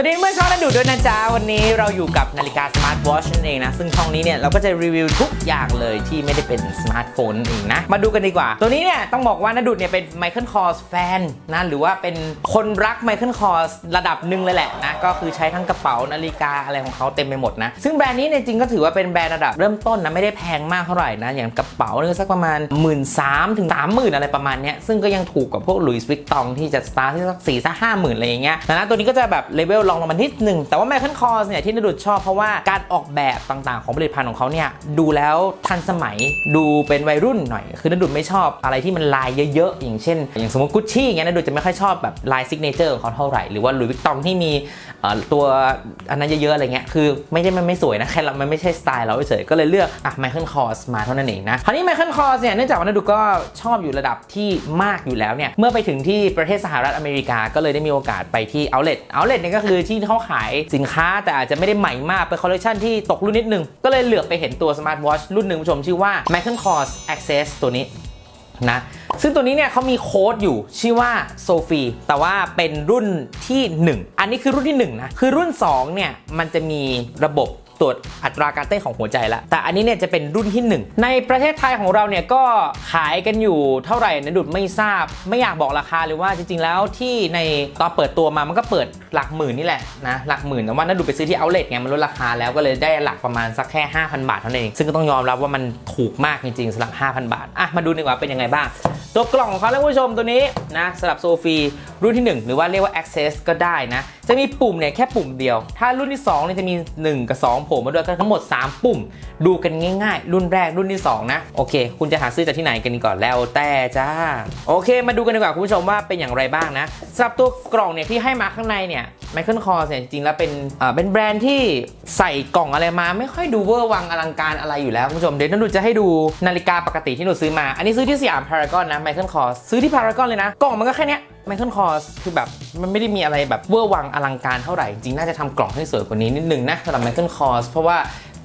วัสดีเพื่อนช่องนันดูด้วยนะจ๊ะ วันนี้เราอยู่กับนาฬิกาสมาร์ทวอชนั่นเองนะ ซึ่งช่องนี้เนี่ยเราก็จะรีวิวทุกอย่างเลยที่ไม่ได้เป็นสมาร์ทโฟนนั่นเองนะ มาดูกันดีกว่า ตัวนี้เนี่ยต้องบอกว่านันดูเนี่ยเป็นไมเคิลคอร์สแฟนนะหรือว่าเป็นคนรักไมเคิลคอร์สระดับหนึ่งเลยแหละนะก็คือใช้ทั้งกระเป๋านาฬิกาอะไรของเขาเต็มไปหมดนะซึ่งแบรนด์นี้เนี่ยจริงก็ถือว่าเป็นแบรนด์ระดับเริ่มต้นนะไม่ได้แพงมากเท่าไหร่นะอย่างกระเป๋าเนี่ยสักประมาณ 1 3ื่นถึงสามหมื่นอะไรประมาณเนี้ยซึ่งก็ยังถูกกว่าพวกลุยส์วิกตองที่จะสตาร์ทที่สักสี่สักห้าหมื่นอะไรอย่างเงี้ยนั้นตัวนี้ก็จะแบบเลเวลลองลงมานิดนึงแต่ว่า Michael Kors เนี่ยที่นดุดชอบเพราะว่าการออกแบบต่างๆ ของผลิตภัณฑ์ของเขาเนี่ยดูแล้วทันสมัยดูเป็นวัยรุ่นหน่อย คือนดุดไม่ชอบอะไรที่มันลายเยอะๆ อย่างเช่น อย่างสมมติกุชชี่อย่างเงี้ยนดุดจะไม่ค่อยชอบแบบลายซิกเนเจอร์ของเขาเท่าไหร่หรือว่าหลุยส์วิกตองที่มีตัวอันนั้นเยอะๆอะไรเงี้ยคือไม่ใช่มันไม่สวยนะแค่เรามันไม่ใช่สไตล์เราเฉยๆก็เลยเลือกอะ Michael Kors มาเท่านั้นเองนะคราวนี้ Michael Kors เนี่ยเนื่องจากว่านดุดก็ชอบอยู่ระดับที่มากอยู่แล้วเนี่ยเมื่อไปถึงที่ประเทศสหรัฐอเมริกาก็เลยได้มีโอกาสไปที่ outlet outlet เนี่ยก็คืือที่เขาขายสินค้าแต่อาจจะไม่ได้ใหม่มาก เป็นคอลเลคชันที่ตกรุ่นนิดนึง ก็เลยเหลือบไปเห็นตัวสมาร์ทวอชรุ่นหนึ่งคุณผู้ชมชื่อว่า Michael Kors Access ตัวนี้นะซึ่งตัวนี้เนี่ยเขามีโค้ดอยู่ชื่อว่าโซฟีแต่ว่าเป็นรุ่นที่ 1 อันนี้คือรุ่นที่ 1 นะ คือรุ่น 2 เนี่ย มันจะมีระบบ ตรวจอัตราการเต้นของหัวใจแล้ว แต่อันนี้เนี่ยจะเป็นรุ่นที่ 1 ในประเทศไทยของเราเนี่ยก็ขายกันอยู่เท่าไหร่นะดุดไม่ทราบ ไม่อยากบอกราคาเลยว่าจริงๆแล้วที่ในตอนเปิดตัวมามันก็เปิดหลักหมื่นนี่แหละนะหลักหมื่นแต่ว่านัดุดไปซื้อที่ outlet ไงมันลดราคาแล้วก็เลยได้หลักประมาณสักแค่ 5,000 บาทเท่านั้นเองซึ่งก็ต้องยอมรับว่ามันถูกมากจริงๆสำหรับ 5,000 บาทอะมาดูดีกว่าเป็นยังไงบ้างตัวกล่องของเขาแล้วคุณผู้ชมตัวนี้นะสำหรับโซฟีรุ่นที่ 1 หรือว่าเรียกว่า Access ก็ได้นะ จะมีปุ่มเนี่ยแค่ปุ่มเดียว ถ้ารุ่นที่2เนี่ยจะมี 1 กับ 2โผล่มาด้วยก็ทั้งหมด 3 ปุ่ม ดูกันง่ายๆ รุ่นแรกรุ่นที่ 2 นะ โอเค คุณจะหาซื้อจากที่ไหนกันดีก่อนแล้วแต่จ้า โอเค มาดูกันดีกว่าคุณผู้ชมว่าเป็นอย่างไรบ้างนะสำหรับตัวกล่องเนี่ยที่ให้มาข้างในเนี่ย Michael Kors เนี่ยจริงๆแล้วเป็นอ่าเป็นแบรนด์ที่ใส่กล่องอะไรมาไม่ค่อยดูเวอร์วังอลังการอะไรอยู่แล้วคุณผู้ชมเดี๋ยวนันดูจะให้ดูนาฬิกาปกติที่หนูซื้อมา อันนี้ซื้อที่สยามพารากอนนะ Michael Kors ซื้อที่พารากอนเลยนะกล่องมันก็แค่เนี้ย Michael Kors คือแบบมันไม่ได้มีอะไรแบบเวอร์วังอลังการเท่าไหร่ จริงน่าจะทำกล่องให้สวยกว่านี้นิดนึงนะสำหรับ Michael Kors เพราะว่า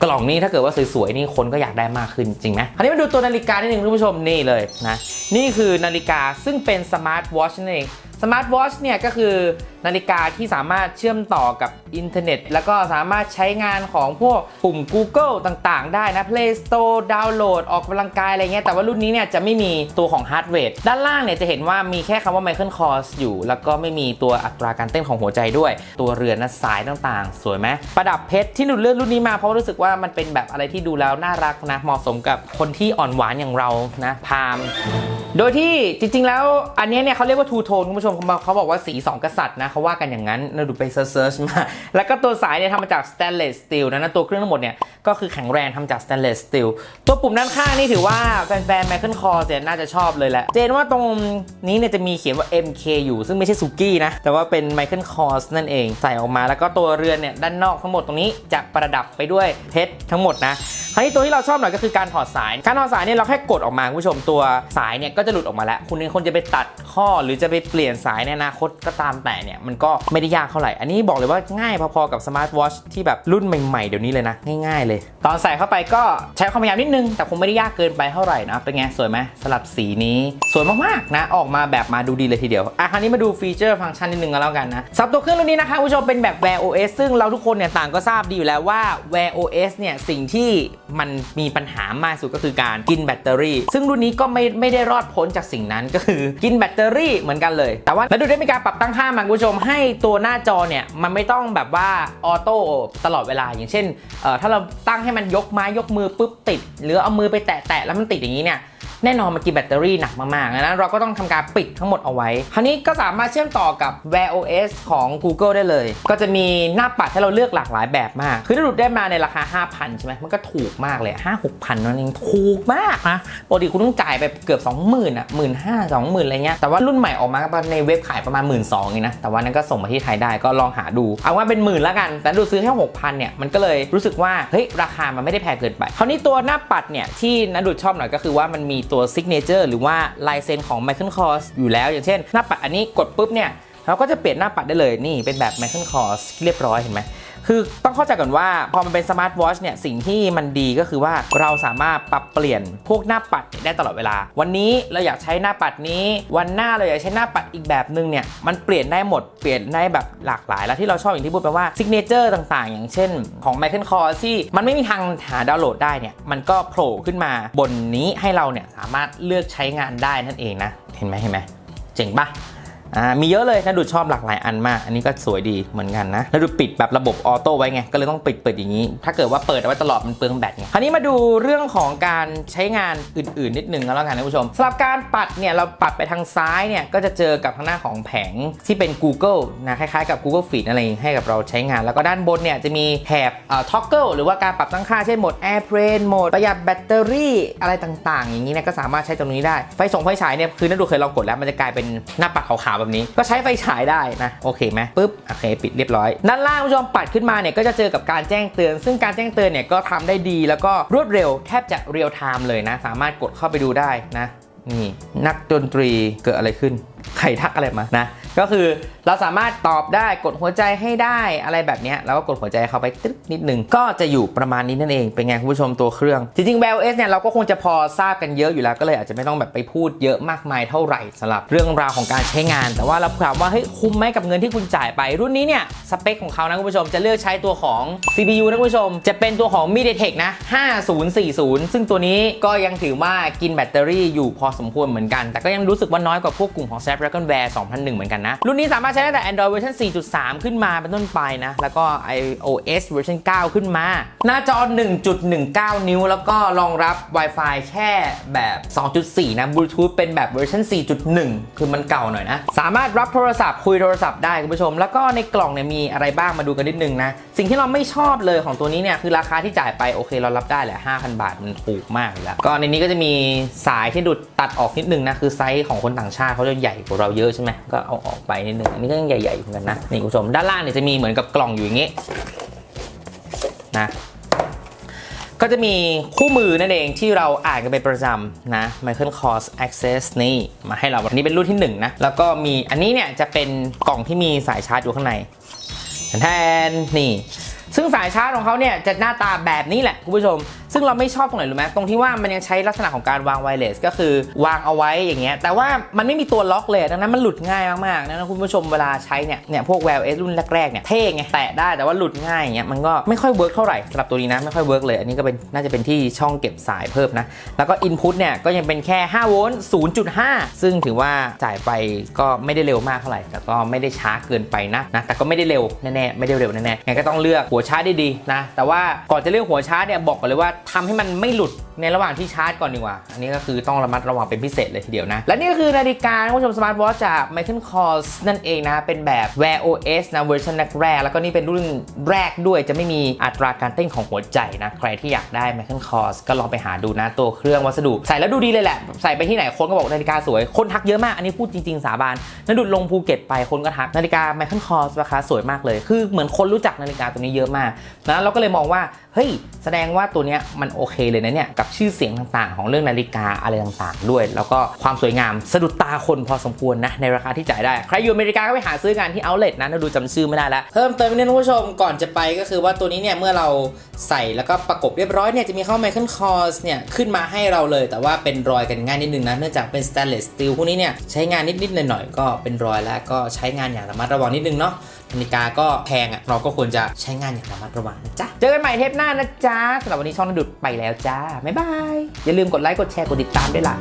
กล่องนี้ถ้าเกิดว่าสวยๆนี่คนก็อยากได้มากขึ้นจริงไหมคราวนี้มาดูตัวนาฬิกานิดนึงคุณผู้ชมนี่เลยนะนี่คือนาฬิกาซึ่งเป็นสมาร์ทวอชนั่นเอง สมาร์ทวอชเนี่ยก็คือนาฬิกาที่สามารถเชื่อมต่อกับอินเทอร์เน็ต แล้วก็สามารถใช้งานของพวกปุ่ม Google ต่างๆ ได้นะ Play Store ดาวน์โหลดออกกำลังกายอะไรเงี้ยแต่ว่ารุ่นนี้เนี่ยจะไม่มีตัวของฮาร์ดแวร์ด้านล่างเนี่ยจะเห็นว่ามีแค่คำว่า Michael Kors อยู่ แล้วก็ไม่มีตัวอัตราการเต้นของหัวใจด้วย ตัวเรือนนะสายต่างๆ สวยไหมประดับเพชรที่หนูเลือกรุ่นนี้มาเพราะรู้สึกว่ามันเป็นแบบอะไรที่ดูแล้วน่ารักนะเหมาะสมกับคนที่อ่อนหวานอย่างเรานะพาม โดยที่จริงๆแล้วอันนี้เนี่ยเขาเรียกว่าทูโทนคุณผู้ชมเขาบอกเขาบอกว่าสี 2 กษัตริย์นะเขาว่ากันอย่างนั้นเราดูไปเซิร์ชมา แล้วก็ตัวสายเนี่ยทำมาจากสแตนเลสสตีลนะตัวเครื่องทั้งหมดเนี่ยก็คือแข็งแรงทำจากสแตนเลสสตีลตัวปุ่มด้านข้างนี่ถือว่าแฟนๆ Michael Kors เนี่ยน่าจะชอบเลยแหละ เจนว่าตรงนี้เนี่ยจะมีเขียนว่า MK อยู่ซึ่งไม่ใช่ซูกี้นะ แต่ว่าเป็น Michael Kors นั่นเองใส่ออกมาแล้วก็ตัวเรือนเนี่ยด้านนอกทั้งหมดตรงนี้จะประดับไปด้วยเพชรทั้งหมดนะคราวนี้ตัวที่เราชอบหน่อยก็คือการถอดสาย การถอดสายเนี่ยเราแค่กดออกมาคุณผู้ชมตัวสายเนี่ยก็จะหลุดออกมาแล้ว คุณเองคนจะไปตัด ข้อหรือจะไปเปลี่ยนสายในอนาคตก็ตามแต่เนี่ย มันก็ไม่ได้ยากเท่าไหร่ อันนี้บอกเลยว่าง่ายพอๆกับสมาร์ทวอชที่แบบรุ่นใหม่ๆเดี๋ยวนี้เลยนะ ง่ายๆเลย ตอนใส่เข้าไปก็ใช้ความพยายามนิดนึง แต่คงไม่ได้ยากเกินไปเท่าไหร่นะเป็นไงสวยไหมสลับสีนี้สวยมากๆนะออกมาแบบมาดูดีเลยทีเดียวอะคราวนี้มาดูฟีเจอร์ฟังก์ชันนิดนึงกันแล้วกันนะสำหรับตัวเครื่องรุ่นนี้นะคะคุณผู้ชมเป็นแบบ Wear OS ซึ่งเราทุกคนเนี่ยต่างก็ทราบดีอยู่แล้วว่า Wear OS เนี่ยสิ่งที่มันมีปัญหามากสุดก็คือการกินแบตเตอรี่ ซึ่งรุ่นนี้ก็ไม่ไม่ได้รอดพ้นจากสิ่งนั้นก็คือกินแบตเตอรี่เหมือนกันเลย แต่ว่าแล้วดูได้มีการปรับตั้งค่ามาคุณผู้ชมให้ตัวหน้าจอเนี่ยมันไม่ต้องแบบว่าออโต้ตลอดเวลา อย่างเช่นถ้าเราตั้งให้มันยกไม้ยกมือปุ๊บติด หรือเอามือไปแตะๆแล้วมันติดอย่างนี้เนี่ย แน่นอนมันกินแบตเตอรี่หนักมากๆนั้นเราก็ต้องทำการปิดทั้งหมดเอาไว้ คราวนี้ก็สามารถเชื่อมต่อกับ Wear OS ของ Google ได้เลย ก็จะมีหน้าปัดให้เราเลือกหลากหลายแบบมาก คือถ้าดูได้มาในราคา 5,000 ใช่ไหมมันก็ถูกมากเลย5 6 0 0นั่นเองถูกมากนะปกติคุณต้องจ่ายไปเกือบ 20,000อะ15,000 20,000อะไรเงี้ยแต่ว่ารุ่นใหม่ออกมาในเว็บขายประมาณ 1 2ื่นเองนะแต่ว่านั้นก็ส่งมาที่ไทยได้ก็ลองหาดู เอาว่าเป็นหมื่นแล้วกัน แต่ดูซื้อแค่6,000เนี่ยมันก็เลยรู้สึกว่าเฮ้ยราคามันไม่ได้แพงเกินไปคราวนี้ตัวหน้าปัดเนี่ยที่นัดดูชอบหน่อยก็คือว่ามันมีตัวซิกเนเจอร์หรือว่าลายเซ็นของ Michael Kors อยู่แล้ว อย่างเช่น หน้าปัดอันนี้กดปุ๊บเนี่ยเราก็จะเปลี่ยนหน้าปัดได้เลยนี่เป็นแบบ Michael Kors เรียบร้อยเห็นไหม คือต้องเข้าใจก่อนว่า พอมันเป็นสมาร์ทวอชเนี่ยสิ่งที่มันดีก็คือว่าเราสามารถปรับเปลี่ยนพวกหน้าปัดได้ตลอดเวลา วันนี้เราอยากใช้หน้าปัดนี้ วันหน้าเราอยากใช้หน้าปัดอีกแบบนึงเนี่ยมันเปลี่ยนได้หมดเปลี่ยนได้แบบหลากหลาย แล้วที่เราชอบอย่างที่พูดไปว่าซิกเนเจอร์ต่างๆ อย่างเช่น ของ Michael Kors ที่มันไม่มีทางหาดาวน์โหลดได้เนี่ยมันก็โผล่ขึ้นมาบนนี้ให้เราเนี่ยสามารถเลือกใช้งานได้นั่นเองนะเห็นไหมเห็นไหมเจ๋งปะ อ่ามีเยอะเลยนะดูชอบหลากหลายอันมาก อันนี้ก็สวยดีเหมือนกันนะแล้วดูปิดแบบระบบออโต้ไว้ไง ก็เลยต้องปิดเปิดอย่างนี้ ถ้าเกิดว่าเปิดเอาไว้ตลอดมันเปลืองแบตไงคราวนี้มาดูเรื่องของการใช้งานอื่นๆ นิดนึงก็แล้วกันนะผู้ชมสำหรับการปัดเนี่ยเราปัดไปทางซ้ายเนี่ยก็จะเจอกับทางหน้าของแผงที่เป็น Google นะคล้ายๆกับ Google Feed อะไรให้กับเราใช้งาน แล้วก็ด้านบนเนี่ยจะมีแถบเอ่อ toggle หรือว่าการปรับตั้งค่าเช่นโหมด airplane โหมดประหยัดแบตเตอรี่อะไรต่างๆ อย่างนี้นะก็สามารถใช้ตรงนี้ได้ไฟส่งไฟฉายเนี่ยคือนักดูเคยลองกดแล้วมันจะกลายเป็นหน้าปัดขาวๆแบบนี้ ก็ใช้ไฟฉายได้นะ โอเคไหมปุ๊บ โอเค ปิดเรียบร้อย ด้านล่างคุณผู้ชมปัดขึ้นมาเนี่ย ก็จะเจอกับการแจ้งเตือน ซึ่งการแจ้งเตือนเนี่ยก็ทำได้ดีแล้วก็รวดเร็วแทบจะเรียลไทม์เลยนะ สามารถกดเข้าไปดูได้นะ นี่ นักดนตรีเกิดอะไรขึ้น ใครทักอะไรมานะ ก็คือเราสามารถตอบได้กดหัวใจให้ได้อะไรแบบเนี้ยแล้วก็กดหัวใจเข้าไปตึ๊ดนิดนึง ก็จะอยู่ประมาณนี้นั่นเอง เป็นไงคุณผู้ชมตัวเครื่อง จริงๆ Wear OS เนี่ยเราก็คงจะพอทราบกันเยอะอยู่แล้วก็เลยอาจจะไม่ต้องแบบไปพูดเยอะมากมายเท่าไหร่สำหรับเรื่องราวของการใช้งาน แต่ว่าเราถามว่าเฮ้ยคุ้มไหมกับเงินที่คุณจ่ายไป รุ่นนี้เนี่ยสเปคของเขานะคุณผู้ชมจะเลือกใช้ตัวของ CPU นะคุณผู้ชม จะเป็นตัวของ MediaTek นะ5040 ซึ่งตัวนี้ก็ยังถือว่ากินแบตเตอรี่อยู่พอสมควรเหมือนกัน แต่ก็ยังรู้สึกว่าน้อยกว่าพวกกลุ่มของ Snapdragon Wear 2001 เหมือนกันนะ รุ่นนี้สามารถใช้ได้แต่ Android เวอร์ชัน4.3 ขึ้นมาเป็นต้นไปนะ แล้วก็ iOS เวอร์ชัน9 ขึ้นมา หน้าจอ 1.19 นิ้ว แล้วก็รองรับ Wi-Fi แค่แบบ 2.4 นะ Bluetooth เป็นแบบเวอร์ชัน4.1 คือมันเก่าหน่อยนะ สามารถรับโทรศัพท์คุยโทรศัพท์ได้คุณผู้ชม แล้วก็ในกล่องเนี่ยมีอะไรบ้างมาดูกันนิดนึงนะ สิ่งที่เราไม่ชอบเลยของตัวนี้เนี่ยคือราคาที่จ่ายไปโอเคเรารับได้แหละ 5,000 บาทมันถูกมากเลยละก็ในนี้ก็จะมีสายที่ดูดตัดออกนิดนึงนะคือไซส์ของคนต่างชาติเขาจะใหญ่กว่าเราเยอะใช่ไหมก็เอาออกไปนิดนึงอันนี้ก็ยังใหญ่ๆเหมือนกันนะนี่คุณผู้ชมด้านล่างเนี่ยจะมีเหมือนกับกล่องอยู่อย่างงี้นะก็จะมีคู่มือนั่นเองที่เราอ่านกันเป็นประจำนะ Michael Kors Access นี่มาให้เราวันนี้เป็นรุ่นที่1นะแล้วก็มีอันนี้เนี่ยจะเป็นกล่องที่มีสายชาร์จอยู่ข้างในแทนนี่ ซึ่งสายชาร์จของเขาเนี่ยจะหน้าตาแบบนี้แหละคุณผู้ชม ซึ่งเราไม่ชอบตรงไหนรู้ไหมตรงที่ว่ามันยังใช้ลักษณะของการวางไวเลสก็คือวางเอาไว้อย่างเงี้ยแต่ว่ามันไม่มีตัวล็อกเลยดังนั้นมันหลุดง่ายมากๆนะคุณผู้ชมเวลาใช้เนี่ยเนี่ยพวก Wear OS รุ่นแรกๆเนี่ยเท่ไงแตะได้แต่ว่าหลุดง่ายอย่างเงี้ยมันก็ไม่ค่อยเวิร์กเท่าไหร่สำหรับตัวนี้นะไม่ค่อยเวิร์กเลยอันนี้ก็เป็นน่าจะเป็นที่ช่องเก็บสายเพิ่มนะแล้วก็ Input เนี่ยก็ยังเป็นแค่5โวลต์0.5 ซึ่งถือว่าจ่ายไปก็ไม่ได้เร็วมากเท่าไหร่แต่ก็ไม่ได้ช้าเกินไปนะนะแต่ก็ไม่ได้เร็วแน่ๆไม่ได้เร็วแน่ๆงั้นก็ต้องเลือกหัวชาร์จด้ดีนะแต่ว่าก่อนจะเลือกหัวชาร์จเนี่ยบอกก่อนเลยว่าทำให้มันไม่หลุดในระหว่างที่ชาร์จก่อนดีกว่า อันนี้ก็คือต้องระมัดระวังเป็นพิเศษเลยทีเดียวนะ และนี่ก็คือนาฬิกาคุณผู้ชมสมาร์ทวอทจาก Michael Kors นั่นเองนะ เป็นแบบ Wear OS นะเวอร์ชันแรก แล้วก็นี่เป็นรุ่นแรกด้วยจะไม่มีอัตราการเต้นของหัวใจนะ ใครที่อยากได้ Michael Kors ก็ลองไปหาดูนะตัวเครื่องวัสดุ ใส่แล้วดูดีเลยแหละ ใส่ไปที่ไหนคนก็บอกนาฬิกาสวย คนทักเยอะมาก อันนี้พูดจริงๆ สาบานนันดุดลงภูเก็ตไปคนก็ทักนาฬิกา Michael Kors ราคาสวยมากเลย คือเหมือนคนรู้จักนาฬิกาตัวนี้เยอะมากนะเราก็เลยมองว่าเฮ้ยแสดงว่าตัวเนี้ยมันโอเคเลยนะเนี่ยกับชื่อเสียงต่างๆ ของเรื่องนาฬิกาอะไรต่างๆ ด้วย แล้วก็ความสวยงามสะดุดตาคนพอสมควรนะในราคาที่จ่ายได้ ใครอยู่อเมริกาก็ไปหาซื้อกันที่ outlet นะเราดูจำชื่อไม่ได้แล้วเพิ่มเติมนิดนึงคุณผู้ชมก่อนจะไปก็คือว่าตัวนี้เนี่ยเมื่อเราใส่แล้วก็ประกบเรียบร้อยเนี่ยจะมีเข้า Michael Kors เนี่ยขึ้นมาให้เราเลย แต่ว่าเป็นรอยกันง่ายนิดนึงนะเนื่องจากเป็น stainless steel พวกนี้เนี่ยใช้งานนิดๆหน่อยๆก็เป็นรอยแล้วก็ใช้งานอย่างระมัดระวังนิดนึงเนาะนาฬิกาก็แพงอะเราก็ควรจะใช้งานอย่างระมัดระวังนะจ๊ะ เจอกันใหม่เทปหน้านะจ๊ะสำหรับวันนี้ช่องนดุดไปแล้วจ้าบ๊ายบายอย่าลืมกดไลค์กดแชร์กดติดตามด้วยล่ะ